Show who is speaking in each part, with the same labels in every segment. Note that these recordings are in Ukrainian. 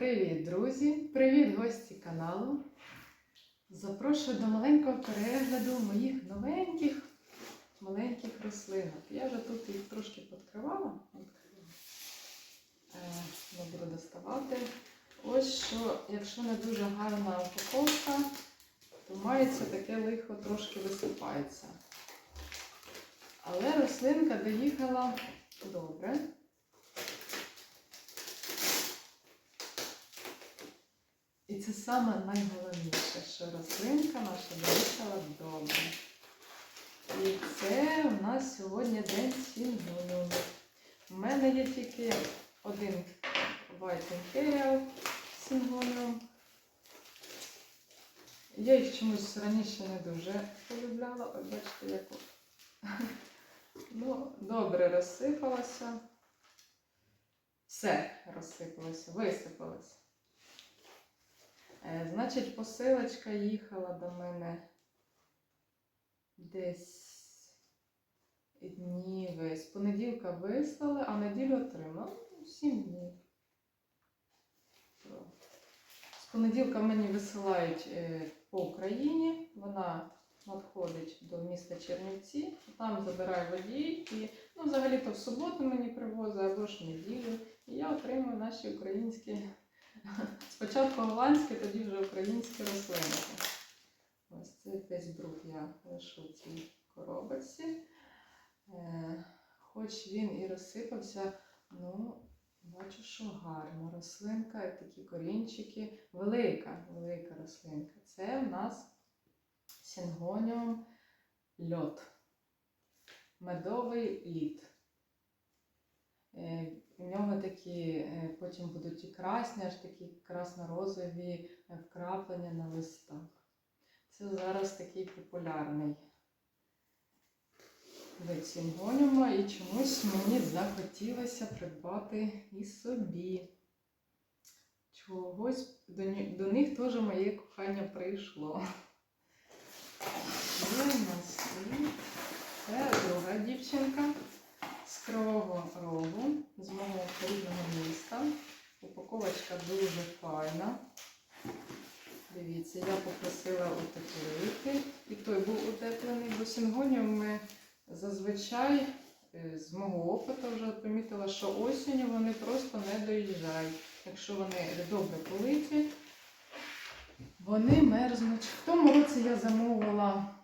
Speaker 1: Привіт, друзі! Привіт, гості каналу! Запрошую до маленького перегляду моїх новеньких маленьких рослинок. Я вже тут їх трошки підкривала. Е, Не буду доставати. Ось що, якщо не дуже гарна упаковка, то мається таке лихо трошки висипається. Але рослинка доїхала добре. Це саме найголовніше, що рослинка наша доїхала добре. І це у нас сьогодні день сінгону. У мене є тільки один White Imperial сінгоніум. Я їх чомусь раніше не дуже полюбляла. Ось бачите, як. Ну, добре розсипалося. Все розсипалося, висипалося. Е, Значить, посилочка їхала до мене десь днів. З понеділка вислали, а неділю отримала. Ну, Сім днів. З понеділка мені висилають е, по Україні. Вона надходить до міста Чернівці, там забирає водій і ну, взагалі-то в суботу мені привозить або ж неділю. І я отримую наші українські, спочатку голландські, тоді вже українські рослинки. Ось цей весь бруд я лишу в цій коробочці. Е, хоч він і розсипався, ну, бачу, що гарна рослинка, такі корінчики. Велика, велика рослинка. Це в нас сінгоніум льот. Медовий лід. У нього такі, е, потім будуть і красні, аж такі красно-розові е, вкраплення на листах. Це зараз такий популярний вид сінгоніума, і чомусь мені захотілося придбати і собі. Чогось до, до них теж моє кохання прийшло. Це друга дівчинка з Кривого Рогу, з мого рідного міста. Упаковочка дуже файна. Дивіться, я попросила утеплити. І той був утеплений, бо ми зазвичай е, з мого опиту вже помітила, що осінню вони просто не доїжджають. Якщо вони добре политі, вони мерзнуть. В тому році я замовила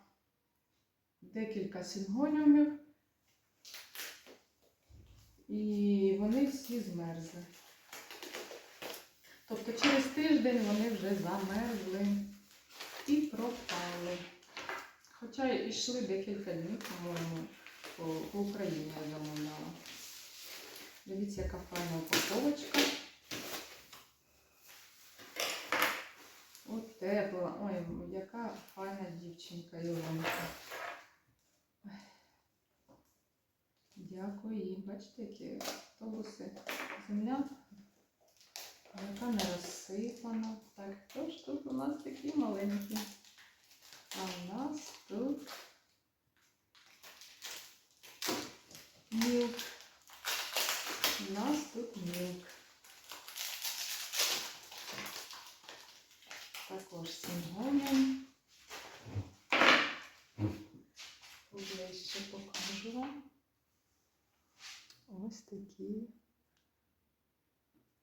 Speaker 1: декілька сінгоніумів, і вони всі змерзли. Тобто через тиждень вони вже замерзли і пропали. Хоча йшли декілька днів, по-моєму, по, Україні я замовляла. Дивіться, яка файна упаковочка. От тепла. Ой, яка файна дівчинка Ілонка. Дякую їй. Бачите, які автобуси. Земля яка не розсипана. Так, хто ж тут у нас такі маленькі? А у нас тут мілк. У нас тут мілк. Також сінгоніум. Поближче покажу вам. Ось такі.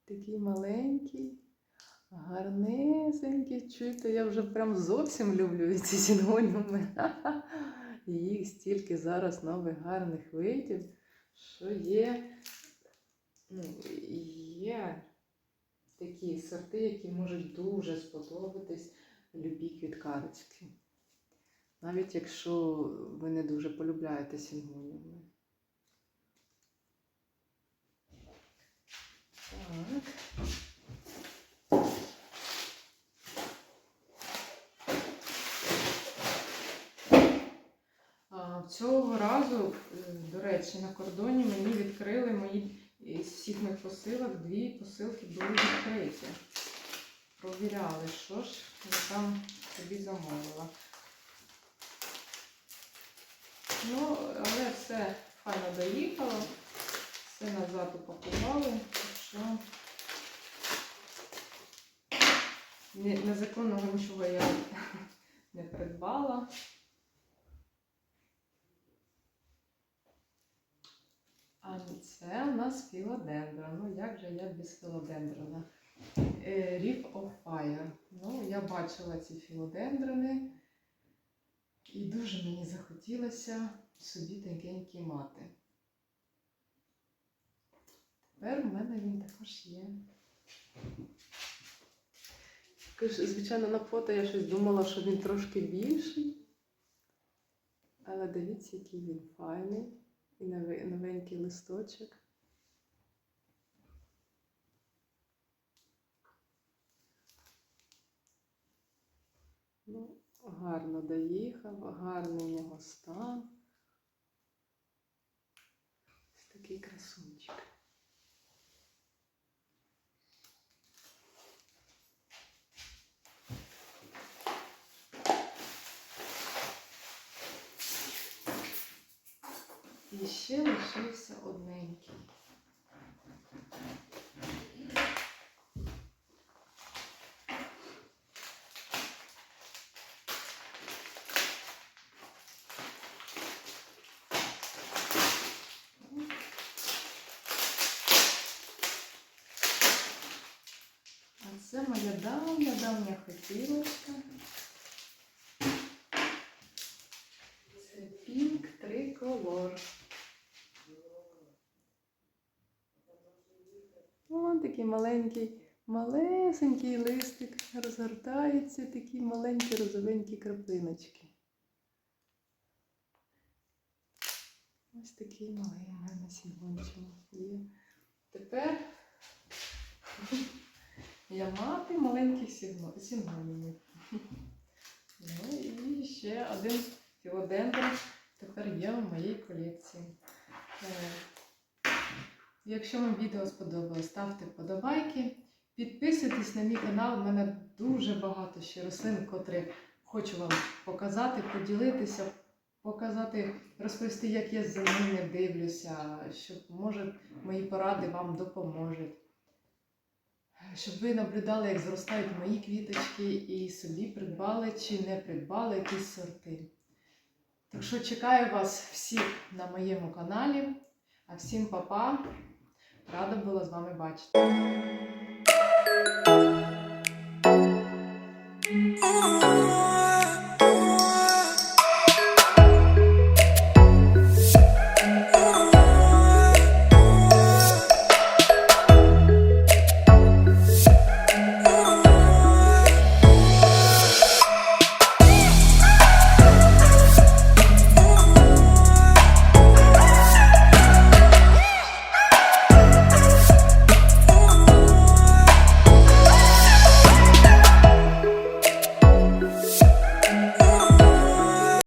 Speaker 1: Такий маленький, гарнесенький. Чуєте, я вже прям зовсім люблю ці сінгоніуми. Їх стільки зараз нових гарних видів, що є, ну, є такі сорти, які можуть дуже сподобатись любій квіткарочці. Навіть якщо ви не дуже полюбляєте сінгоніуми. Так. А, Цього разу, е, до речі, на кордоні мені відкрили мої із всіх моїх посилок дві посилки були відкриті. Провіряли, що ж я там собі замовила. Ну, але все файно доїхало, все назад упакували, що Незаконного нічого я не придбала. А це у нас філодендрон. Ну як же я без філодендрона? Е, Reef of Fire. Ну, я бачила ці філодендрони. І дуже мені захотілося собі такенький мати. Тепер у мене він також є. Звичайно, на фото я щось думала, що він трошки більший. Але дивіться, який він файний. І новенький листочок. Ну, гарно доїхав, гарний у нього стан. Ось такий красунчик. І ще лишився одненький. А це моя давня, давня хотілочка. Це пінк триколор. Ось такий маленький, малесенький листик розгортається, такі маленькі розовенькі краплиночки. Ось такий малий у сімончик є. Тепер я мати маленьких сігно- Ну і ще один філодендр тепер є в моїй колекції. Е, Якщо вам відео сподобалось, ставте вподобайки. Підписуйтесь на мій канал. У мене дуже багато ще рослин, котрі хочу вам показати, поділитися, показати, розповісти, як я за ними дивлюся, щоб може мої поради вам допоможуть. Щоб ви наблюдали, як зростають мої квіточки, і собі придбали чи не придбали якісь сорти. Так що чекаю вас всіх на моєму каналі. А всім па-па! Рада була з вами бачити.